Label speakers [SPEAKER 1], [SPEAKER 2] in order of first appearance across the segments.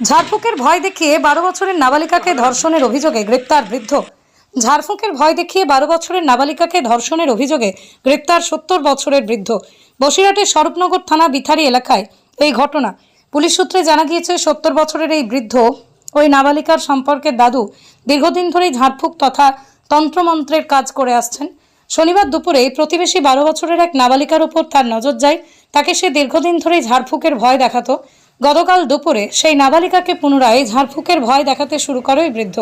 [SPEAKER 1] ঝাড়ফুঁকের ভয় দেখিয়ে বারো বছরের নাবালিকাকে ধর্ষণের অভিযোগে গ্রেপ্তার বৃদ্ধ। ঝাড়ফুঁকের ভয় দেখিয়ে বারো বছরের নাবালিকাকে ধর্ষণের অভিযোগে গ্রেপ্তার সত্তর বছরের বৃদ্ধ। বসিরহাটের স্বরূপনগর থানা বিথারি এলাকায় এই ঘটনা। পুলিশ সূত্রে জানা গিয়েছে, সত্তর বছরের এই বৃদ্ধ ওই নাবালিকার সম্পর্কে দাদু দীর্ঘদিন ধরেই ঝাড়ফুঁক তথা তন্ত্রমন্ত্রের কাজ করে আসছেন। শনিবার দুপুরে প্রতিবেশী বারো বছরের এক নাবালিকার উপর তার নজর যায়। তাকে সে দীর্ঘদিন ধরেই ঝাড়ফুঁকের ভয় দেখাতো। গতকাল দুপুরে সেই নাবালিকাকে পুনরায় ঝাড়ফুঁকের ভয় দেখাতে শুরু করে ওই বৃদ্ধ।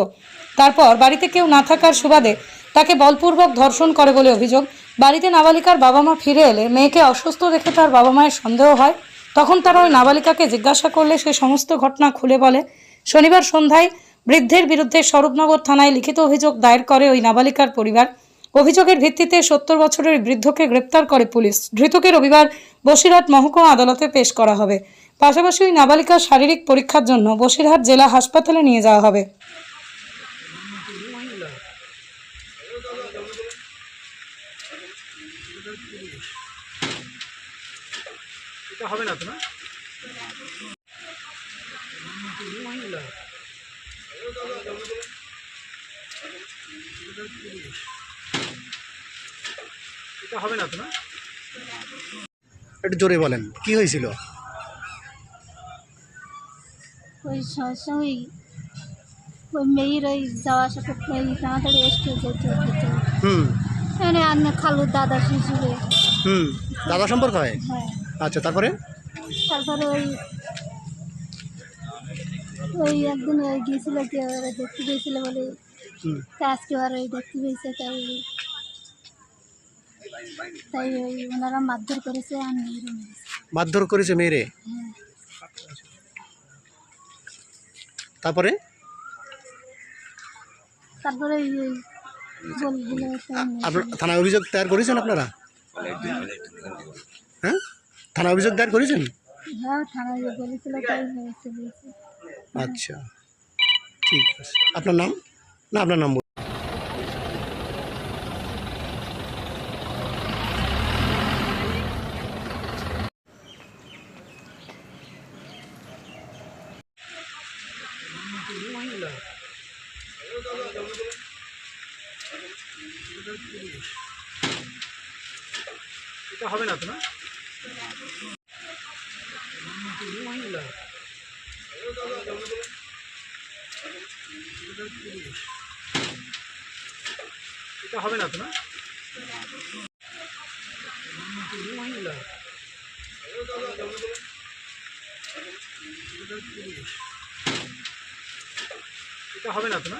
[SPEAKER 1] তারপর বাড়িতে কেউ না থাকার সুবাদে তাকে বলপূর্বক ধর্ষণ করে বলে অভিযোগ। বাড়িতে নাবালিকার বাবা মা ফিরে এলে মেয়েকে অসুস্থ দেখে তার বাবা মায়ের সন্দেহ হয়। তখন তারা ওই নাবালিকাকে জিজ্ঞাসা করলে সে সমস্ত ঘটনা খুলে বলে। শনিবার সন্ধ্যায় বৃদ্ধের বিরুদ্ধে স্বরূপনগর থানায় লিখিত অভিযোগ দায়ের করে ওই নাবালিকার পরিবার। অভিযোগের ভিত্তিতে সত্তর বছরের বৃদ্ধকে গ্রেপ্তার করে পুলিশ। ধৃতকে রবিবার বসিরহাট মহকুমা আদালতে পেশ করা হবে। পাশাপাশি ওই নাবালিকার শারীরিক পরীক্ষার জন্য বসিরহাট জেলা হাসপাতালে নিয়ে যাওয়া হবে।
[SPEAKER 2] এটা হবে না তো না? এটা হবে না তো না?
[SPEAKER 3] একটু জোরে বলেন কি হয়েছিল?
[SPEAKER 4] ওই সমস্যা ওই ওই মেয়ের ওই যাওয়া আসা করতে ওই তাড়াতাড়ি এসে যেতে যেতে হুম。মানে আন্য খালুর দাদা শিশুরে
[SPEAKER 3] হুম। দাদা সম্পর্ক হয়?
[SPEAKER 4] হ্যাঁ।
[SPEAKER 3] আচ্ছা তারপরে?
[SPEAKER 4] তারপরে ওই ওই একদিন ওই গিয়েছিল ওরা দেখতে পেয়েছিল বলে
[SPEAKER 3] হুম।
[SPEAKER 4] তা আজকে আর ওই দেখতে পেয়েছে তাই তাই ওই ওনারা মারধর করেছে আর মেরেছে
[SPEAKER 3] মারধর করেছে মেয়েরে?
[SPEAKER 4] হ্যাঁ।
[SPEAKER 3] তারপরে?
[SPEAKER 4] তারপরে
[SPEAKER 3] থানায় অভিযোগ দায়ের করেছেন আপনারা? হ্যাঁ? থানা অভিযোগ দায়ের করেছেন?
[SPEAKER 4] হ্যাঁ
[SPEAKER 3] আচ্ছা। ঠিক আছে। আপনার নাম? না আপনার নাম
[SPEAKER 2] এটা হবে না তো না? এটা হবে না তো না? এটা হবে না তো না?